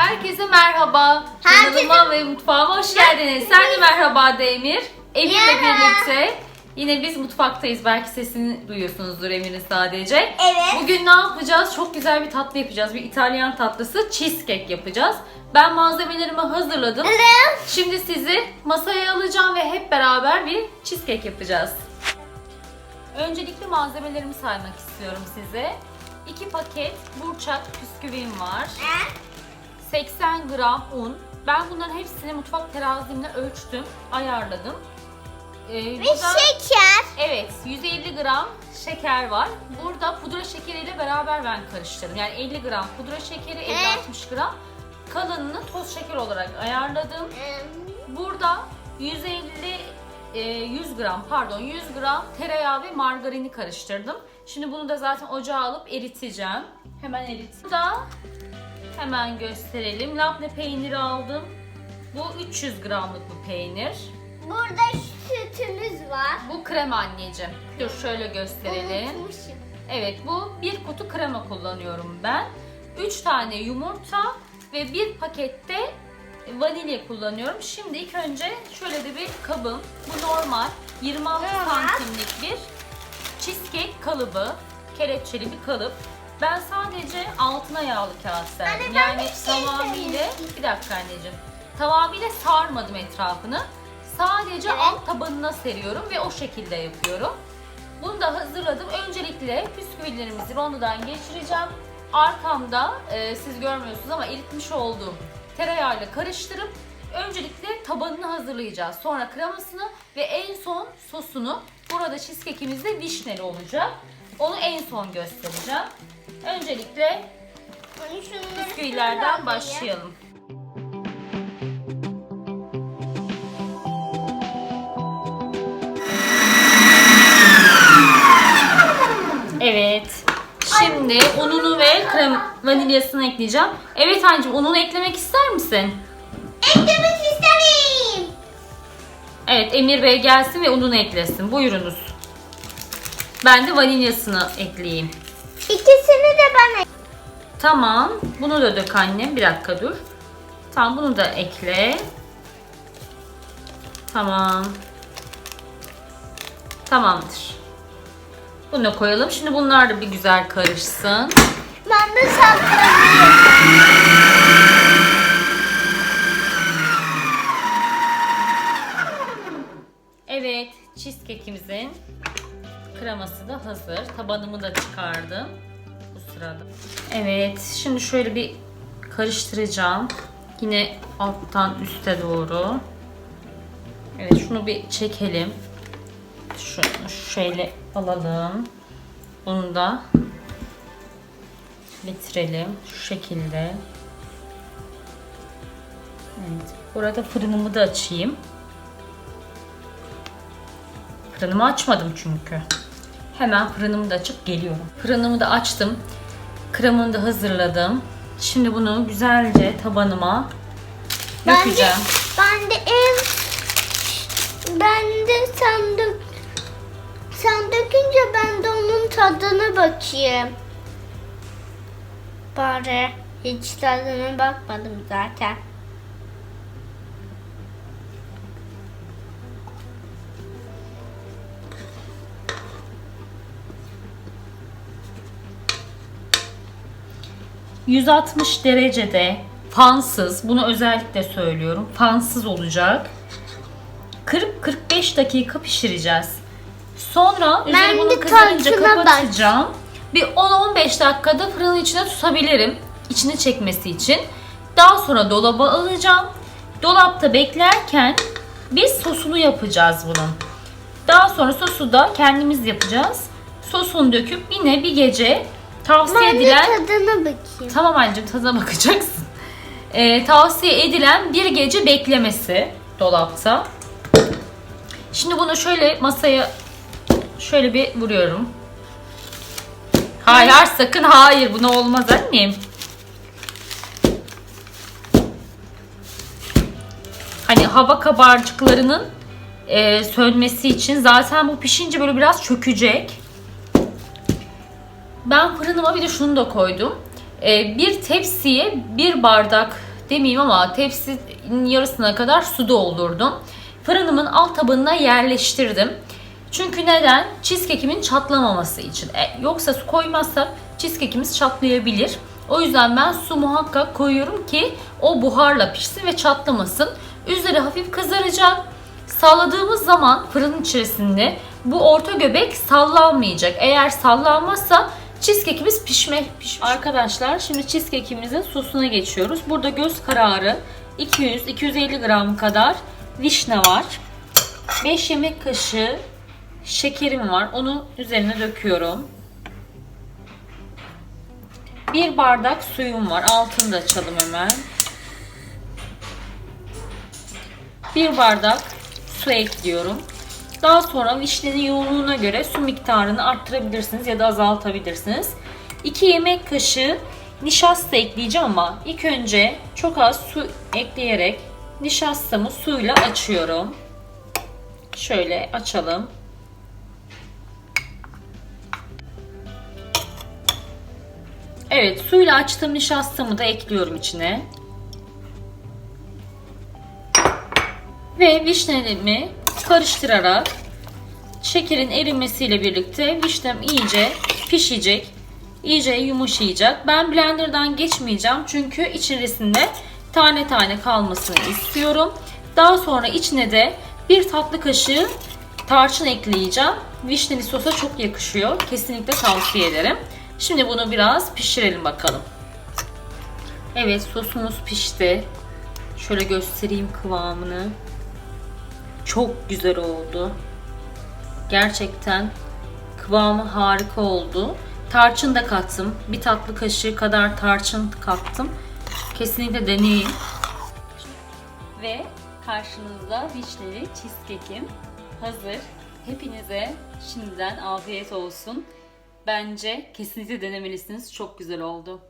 Herkese merhaba. Herkese- Kanalıma ve mutfağıma hoş geldiniz. Sen de merhaba de Emir. Emir'le birlikte yine biz mutfaktayız. Belki sesini duyuyorsunuzdur Emir'in sadece. Evet. Bugün ne yapacağız? Çok güzel bir tatlı yapacağız. Bir İtalyan tatlısı cheesecake yapacağız. Ben malzemelerimi hazırladım. Evet. Şimdi sizi masaya alacağım ve hep beraber bir cheesecake yapacağız. Öncelikle malzemelerimi saymak istiyorum size. 2 paket burçak bisküvim var. 80 gram un. Ben bunların hepsini mutfak terazimle ölçtüm, ayarladım. Ee, Ve burada- şeker. Evet, 150 gram şeker var. Burada pudra şekeriyle beraber ben karıştırdım. Yani 50 gram pudra şekeri, 50-60 gram kalanını toz şeker olarak ayarladım. Burada 150 e, 100 gram pardon 100 gram tereyağı ve margarini karıştırdım. Şimdi bunu da zaten ocağa alıp eriteceğim. Hemen erit. Burada hemen gösterelim. Labne peyniri aldım. Bu 300 gramlık bir peynir. Burada sütümüz var. Bu krema anneciğim. Dur şöyle gösterelim. Unutmuşum. Evet bu bir kutu krema kullanıyorum ben. 3 tane yumurta ve bir pakette vanilya kullanıyorum. Şimdi ilk önce şöyle de bir kabım. Bu normal 26 Normal. santimlik bir cheesecake kalıbı. Kelepçeli bir kalıp. Ben sadece altına yağlı kağıt serdim. Anne, ben yani bir şey tamamıyla bir dakika anneciğim. Tamamıyla sarmadım etrafını. Sadece Evet. alt tabanına seriyorum ve o şekilde yapıyorum. Bunu da hazırladım. Öncelikle bisküvilerimizi rondodan geçireceğim. Arkamda e, siz görmüyorsunuz ama eritmiş olduğum tereyağıyla karıştırıp öncelikle tabanını hazırlayacağız. Sonra kremasını ve en son sosunu. Burada cheesecake'imiz de vişneli olacak. Onu en son göstereceğim. Öncelikle bisküvilerden başlayalım. Evet. Şimdi ununu ve krem vanilyasını ekleyeceğim. Evet anneciğim ununu eklemek ister misin? Eklemek isterim. Evet Emir Bey gelsin ve ununu eklesin. Buyurunuz. Ben de vanilyasını ekleyeyim. İkisini Tamam. Bunu da dök annem. Bir dakika dur. Tamam bunu da ekle. Tamam. Tamamdır. Bunu da koyalım. Şimdi bunlar da bir güzel karışsın. Ben de saklayayım. Evet, cheesecake'imizin kreması da hazır. Tabanımı da çıkardım sırada. Evet, şimdi şöyle bir karıştıracağım. Yine alttan üste doğru. Evet, şunu bir çekelim. Şunu şöyle alalım. Bunu da bitirelim şu şekilde. Evet, burada fırınımı da açayım. Fırınımı açmadım çünkü. Hemen fırınımı da açıp geliyorum. Fırınımı da açtım. Kremamı da hazırladım. Şimdi bunu güzelce tabanıma Ben de, dökeceğim. ben de en ben de sen dök sen dökünce ben de onun tadına bakayım. Bari hiç tadına bakmadım zaten. ...160 derecede fansız, bunu özellikle söylüyorum, fansız olacak. 40-45 dakika pişireceğiz. Sonra üzeri bunu kızarınca bak. kapatacağım. Bir 10-15 dakikada fırının içine tutabilirim. içini çekmesi için. Daha sonra dolaba alacağım. Dolapta beklerken biz sosunu yapacağız bunun. Daha sonra sosu da kendimiz yapacağız. Sosunu döküp yine bir gece tavsiye Ben edilen tadına bakayım. Tamam anneciğim tadına bakacaksın. Ee, tavsiye edilen bir gece beklemesi dolapta. Şimdi bunu şöyle masaya şöyle bir vuruyorum. Hayır hayır, sakın hayır buna olmaz annem. Hani hava kabarcıklarının e, sönmesi için zaten bu pişince böyle biraz çökecek. Ben fırınıma bir de şunu da koydum. Ee, bir tepsiye bir bardak demeyeyim ama tepsinin yarısına kadar su doldurdum. Fırınımın alt tabanına yerleştirdim. Çünkü neden? Cheesecake'imin çatlamaması için. E, yoksa su koymazsam cheesecake'imiz çatlayabilir. O yüzden ben su muhakkak koyuyorum ki o buharla pişsin ve çatlamasın. Üzeri hafif kızaracak. Salladığımız zaman fırının içerisinde bu orta göbek sallanmayacak. Eğer sallanmazsa cheesecake'imiz pişme pişmiş. Arkadaşlar şimdi cheesecake'imizin sosuna geçiyoruz. Burada göz kararı 200-250 gram kadar vişne var. 5 yemek kaşığı şekerim var. Onu üzerine döküyorum. Bir bardak suyum var. Altını da açalım hemen. Bir bardak su ekliyorum. Daha sonra vişnenin yoğunluğuna göre su miktarını arttırabilirsiniz ya da azaltabilirsiniz. 2 yemek kaşığı nişasta ekleyeceğim ama ilk önce çok az su ekleyerek nişastamı suyla açıyorum. Şöyle açalım. Evet, suyla açtığım nişastamı da ekliyorum içine. Ve vişnemi karıştırarak şekerin erimesiyle birlikte vişnem iyice pişecek. iyice yumuşayacak. Ben blenderdan geçmeyeceğim çünkü içerisinde tane tane kalmasını istiyorum. Daha sonra içine de bir tatlı kaşığı tarçın ekleyeceğim. Vişneli sosa çok yakışıyor. Kesinlikle tavsiye ederim. Şimdi bunu biraz pişirelim bakalım. Evet sosumuz pişti. Şöyle göstereyim kıvamını. Çok güzel oldu. Gerçekten kıvamı harika oldu. Tarçın da kattım. Bir tatlı kaşığı kadar tarçın kattım. Kesinlikle deneyin. Ve karşınızda vişneli cheesecake'im hazır. Hepinize şimdiden afiyet olsun. Bence kesinlikle denemelisiniz. Çok güzel oldu.